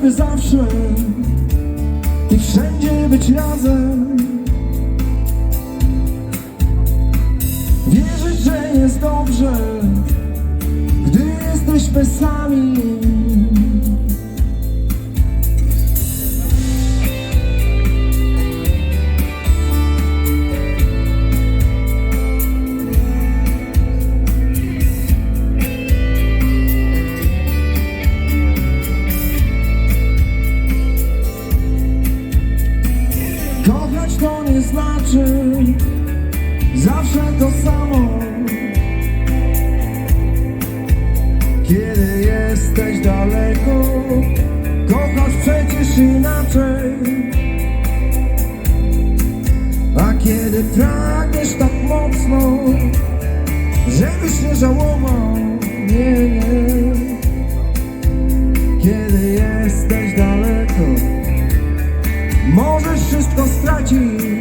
żeby zawsze i wszędzie być razem. Wierzyć, że jest dobrze, gdy jesteśmy sami. Znaczy zawsze to samo. Kiedy jesteś daleko, kochasz przecież inaczej. A kiedy pragniesz tak mocno, żebyś nie żałował, nie, nie. Kiedy jesteś daleko, możesz wszystko stracić.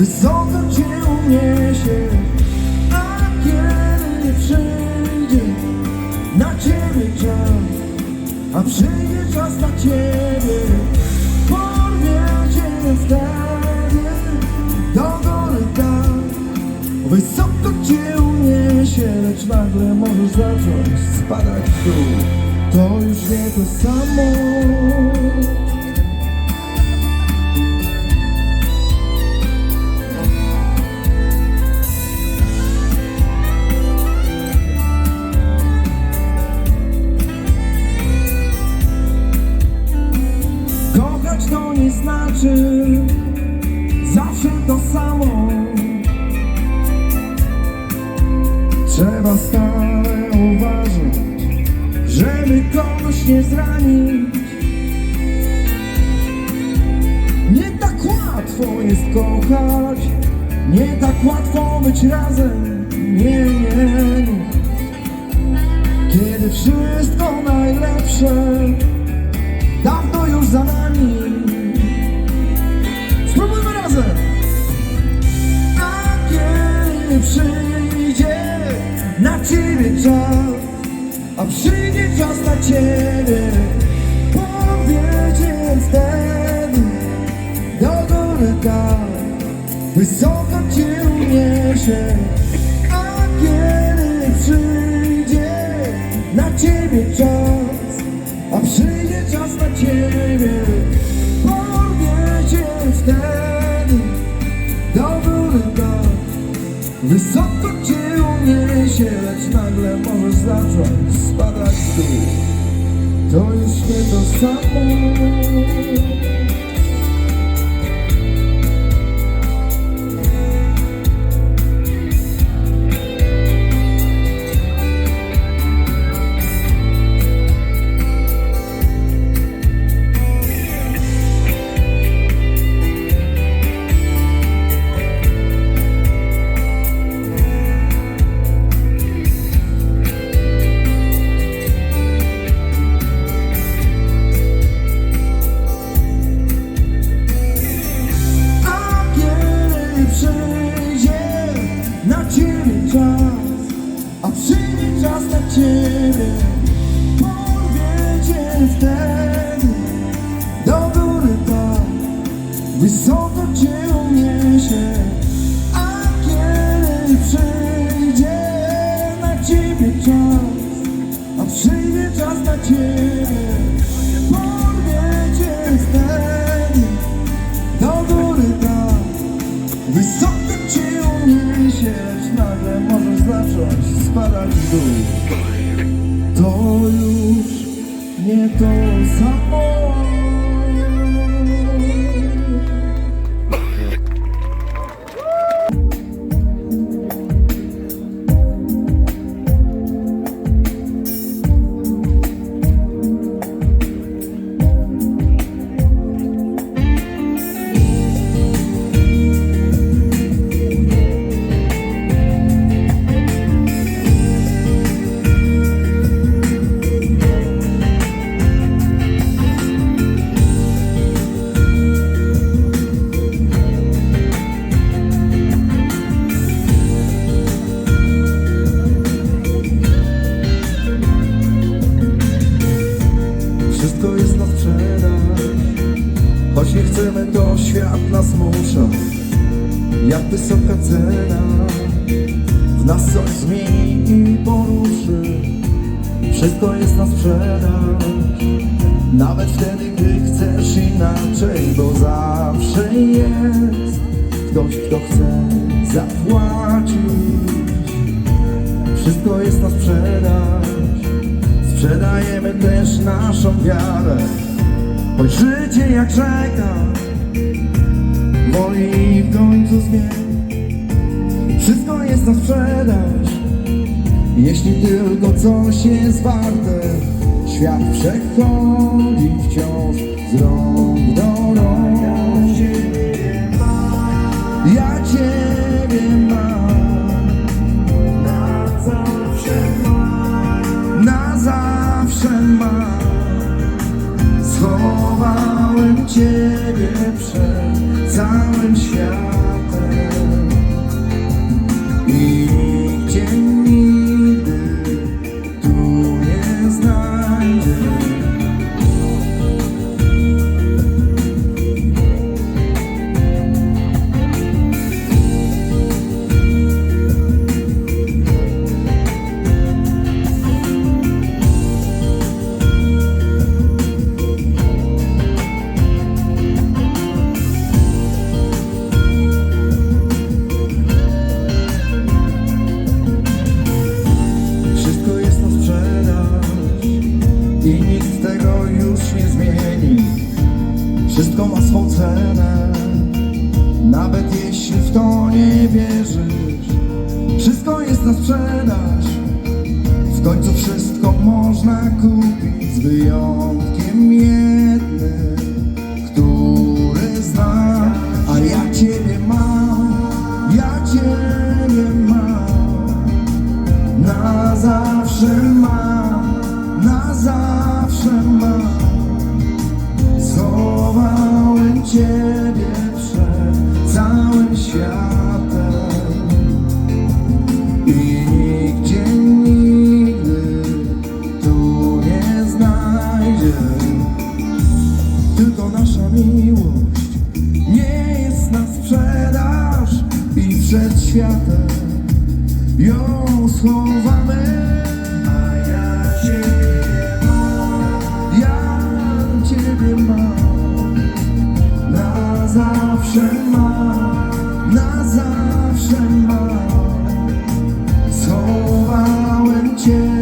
Wysoko cię uniesie. A kiedy przyjdzie na ciebie czas, a przyjdzie czas na ciebie, porwiecie wtedy do góry tam. Wysoko cię uniesie, lecz nagle możesz zacząć spadać w dół. To już nie to samo. Trzeba stale uważać, żeby kogoś nie zranić. Nie tak łatwo jest kochać, nie tak łatwo być razem. Nie, nie, nie. Kiedy wszystko najlepsze dawno już za nami. Spróbujmy razem. A kiedy przyjdzie na ciebie czas, a przyjdzie czas na ciebie, powiedzie wtedy do góry tak, wysoko cię uniesie. A kiedy przyjdzie na ciebie czas, a przyjdzie czas na ciebie, porwiecie wtedy do góry tak. Wysoko uniesie, lecz nagle możesz zacząć spadać w dół. To już nie to samo. Na ciebie czas, a przyjdzie czas na ciebie, porwiecie wtedy do góry tak, wysoko cię uniesie. A kiedy przyjdzie na ciebie czas, a przyjdzie czas na ciebie, spadać w dół. To już nie to samo Choć nie chcemy, to świat nas musza Jak wysoka cena W nas coś zmieni i poruszy. Wszystko jest na sprzedaż. Nawet wtedy, gdy chcesz inaczej Bo zawsze jest ktoś, kto chce zapłacić. Wszystko jest na sprzedaż. Sprzedajemy też naszą wiarę. Choć życie jak rzeka. Woli w końcu zmieni Wszystko jest na sprzedaż. Jeśli tylko coś jest warte Świat przechodzi wciąż z rąk do rąk I Wszystko ma swą cenę. Nawet jeśli w to nie wierzysz Wszystko jest na sprzedaż. W końcu wszystko można kupić słowa me, a ja Ciebie mam, ja Ciebie mam, na zawsze mam, na zawsze mam, schowałem Cię.